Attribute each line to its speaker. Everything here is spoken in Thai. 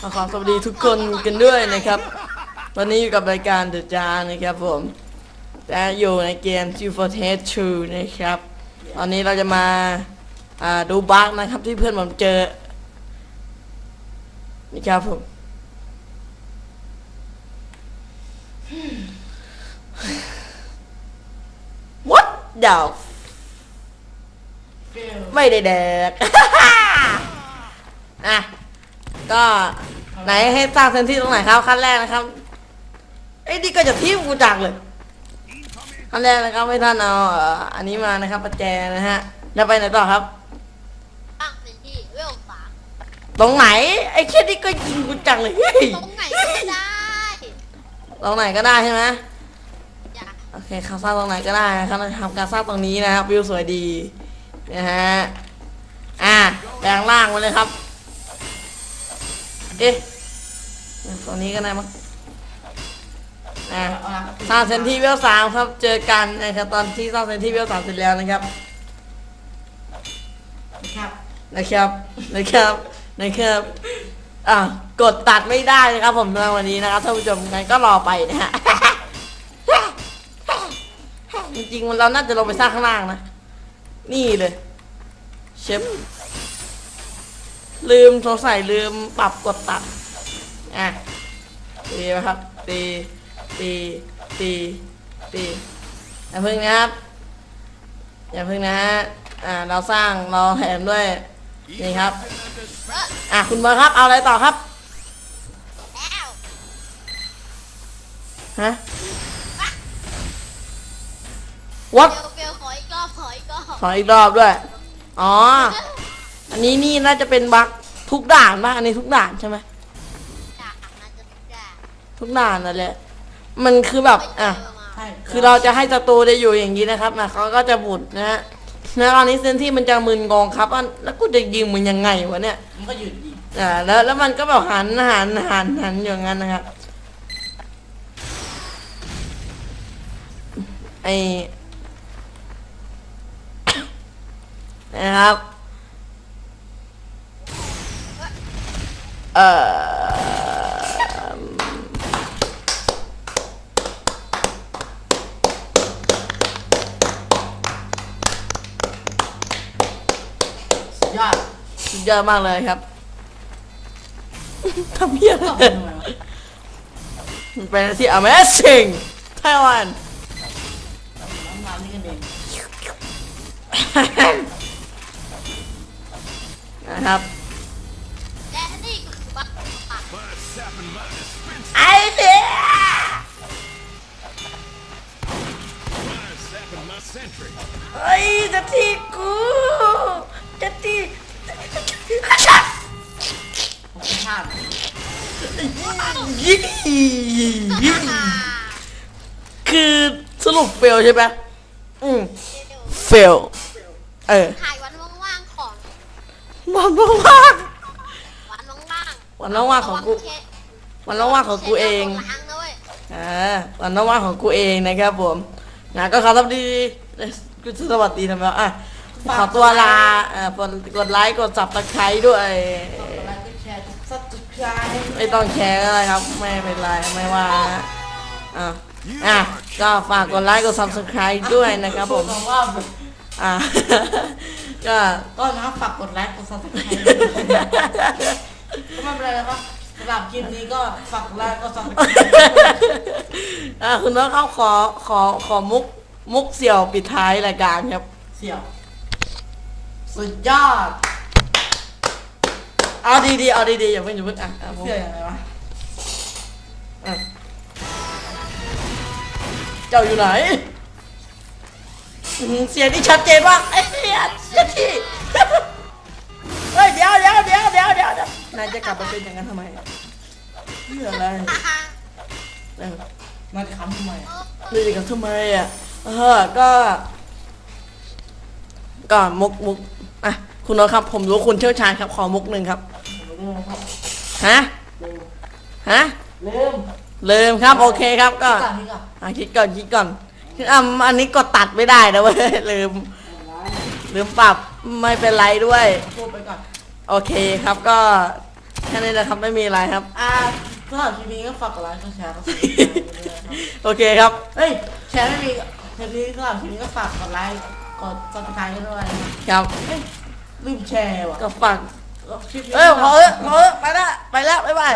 Speaker 1: ขอสวัสดีทุกคนกันด้วยนะครับวันนี้อยู่กับรายการ The j a นะครับผมและอยู่ในเกม g for Test 2นะครับ ตอนนี้เราจะมาดูบั๊กนะครับที่เพื่อนผมเจอ นี่ครับผม What the f- ไม่ได้แดกอะ ก็ไหนให้สร้างเซนที่ตรงไหนครับขั้นแรกนะครับไอ้ยนี่ก็จะทิมกูจักเลยขั้นแรกนะครับให้ท่านเอาเอ่ออันนี้มานะครับประแจนะฮะแล้วไปไหนต่อครับ
Speaker 2: ตั้งเป็นที่เวลสาม
Speaker 1: ตรงไหน ไอ้เช่นนี่ก็ยิงกูจังเลยเฮ้ย
Speaker 2: ตรงไหนก็ได้
Speaker 1: ตรงไหนก็ได้ใช่ไหม
Speaker 2: อย่า
Speaker 1: โอเคเขาสร้างตรงไหนก็ได้นะครับเราทำการสร้างตรงนี้นะครับวิวสวยดีนะฮะอะแปลงร่างมาเลยครับ เอ๊ะตรงนี้ก็ได้มั้งอะสร้างเซนที่เวลสามครับ เจอกันนะครับตอนที่สร้างเซนที่เวลสามเสร็จแล้วนะครับ
Speaker 3: ครับ
Speaker 1: นะครับ นะครับ นะครับอะกดตัดไม่ได้นะครับ ผมในวันนี้นะครับท่านผู้ชมงั้นก็รอไปนะฮะจริงๆเราน่าจะลงไปสร้างข้างล่างนะ นี่เลยเชฟ ลืมสงสัยลืมปรับกดตัดอะตีไหมครับตีตีตีตีอย่าพึ่งนะครับ อย่าพึ่งนะฮะอ่าเราสร้างเราแถมด้วยนี่ครับ อะคุณบอลครับ เอาอะไรต่อครับ
Speaker 2: แล้ว
Speaker 1: ฮะ what
Speaker 2: เบลเบลขออีกรอบขออีกรอบ
Speaker 1: ขออีกรอบด้วย อ๋อ อันนี้นี่น่าจะเป็นบั๊กทุกด่านป่ะอันนี้ทุกด่านใช่ไหม
Speaker 2: อยากน่าจะได้
Speaker 1: ทุกด่านนั่นแหละ มันคือแบบ
Speaker 2: ไปเจ
Speaker 1: อะ
Speaker 2: อมา
Speaker 3: ใช่
Speaker 1: คือเราจะให้ศัตรูได้อยู่อย่างนี้นะครับนะเขาก็จะบุดนะฮะแล้วตอนนี้เซนที่มันจะมึนงงครับอะแล้วกูจะยิงมันยังไงวะเนี่ย
Speaker 3: มันก็หยุดยิง
Speaker 1: อ่าแล้วแล้วมันก็แบบหันหันหันหันอย่างนั้นนะครับไอ นะครับ เอ่อ
Speaker 3: สุดยอด
Speaker 1: สุดยอดมากเลยครับ ทำเพี้ยอะไร
Speaker 3: มั
Speaker 1: นเป็นที่ Amazing Thailand
Speaker 3: น้ำลายนี่กันเอง
Speaker 1: นะครับ ไอ้เดีย
Speaker 4: my sentry.
Speaker 1: เฮ้ยจะทีกูจะที
Speaker 3: ผมเป็นชาติ
Speaker 1: ยี่ยี่คือสรุปเฟลใช่ไหมอืม
Speaker 2: เร็ว
Speaker 1: เฟล เออ
Speaker 2: ถ่ายวันว่างๆของ
Speaker 1: วันว่าง
Speaker 2: วัน ว่าง
Speaker 1: ๆ
Speaker 2: ๆ
Speaker 1: วันว่างๆของกู
Speaker 2: เช็ด
Speaker 1: วันว่างๆของกูเอง
Speaker 2: ช็ดล้างนะเว้ย
Speaker 1: อ่าวันว่างๆของกูเองนะครับผมนะก็ขอสวัสดีเอ้ยกูจะสวัสดีทำไมวะอะขอตัวลาเอ่อกดกดไลค์กดจับตะไคร้ด้วย
Speaker 3: แล้วก็แชร์สับสไครต์
Speaker 1: ไม่ต้องแชร์ก็ได้ครับ ไม่เป็นไรไม่ว่านะอะอะก็ฝากกดไลค์กด subscribe ด้วยนะครับผม
Speaker 3: บอกว่า
Speaker 1: อะก็
Speaker 3: ก็นะครับฝากกดไลค์กดซั เป็นไรนะครับสำหรับคลิปนี้ก็ฝากกดไลค์กดซับสไครต์
Speaker 1: อะคุณน้องเขาขอขอขอมุกมุกเสี่ยวปิดท้ายรายการครับ
Speaker 3: เสี่ยว สุดยอด
Speaker 1: เอาดีๆเอาดีๆอย่าเพิ่งอย่าเพิ่งอะอะมุก
Speaker 3: เสี่ยวยังไงวะ
Speaker 1: อะเจ้าอยู่ไหนอื้อหือเสียงนี่ชัดเจนมากไอ้เสียเสียที่ นายจะกลับมาเป็นอย่างนั้นทำไมเรื่องอะไรเออ
Speaker 3: มาขำทำไมอะ
Speaker 1: เรื่องกันทำไมอะเออก็ ก็มุกมุกอะคุณน้องครับ ผมรู้คุณเชี่ยวชาญครับ ขอมุกหนึ่งครับ
Speaker 3: ผมไม่รู้นะครับ
Speaker 1: ฮะ
Speaker 3: ลืม
Speaker 1: ฮะ
Speaker 3: ลืม
Speaker 1: ลืมครับ โอเคครับก็
Speaker 3: ก่อนนี่ก่อน
Speaker 1: อะคิดก่อนคิดก่อนคืออะอันนี้ก็ตัดไม่ได้นะเว้ยลืม ลืมปรับไม่เป็นไรด้วย
Speaker 3: พูดไปก่อน
Speaker 1: โอเคครับก็แค่ค่นี้แหละครับไม่มีอะไรครับ
Speaker 3: อ่าสำหรับคลิปนี้ก็ฝากกดไลค์กดแชร์กดซับสไครต์ด้วยนะครับ
Speaker 1: โอเคครับ
Speaker 3: เฮ้ยแชร์ไม่มีคลิปนี้สำหรับคลิปนี้ก็ฝากกดไลค์กดซับสไครต์ด้วยนะครับ
Speaker 1: ครับ
Speaker 3: เฮ้ยลืมแชร์ว่ะ
Speaker 1: ก็ฝาก
Speaker 3: คลิปนี้
Speaker 1: เอ้ยพอเออพอเออไปละไปแล้วบ๊ายบาย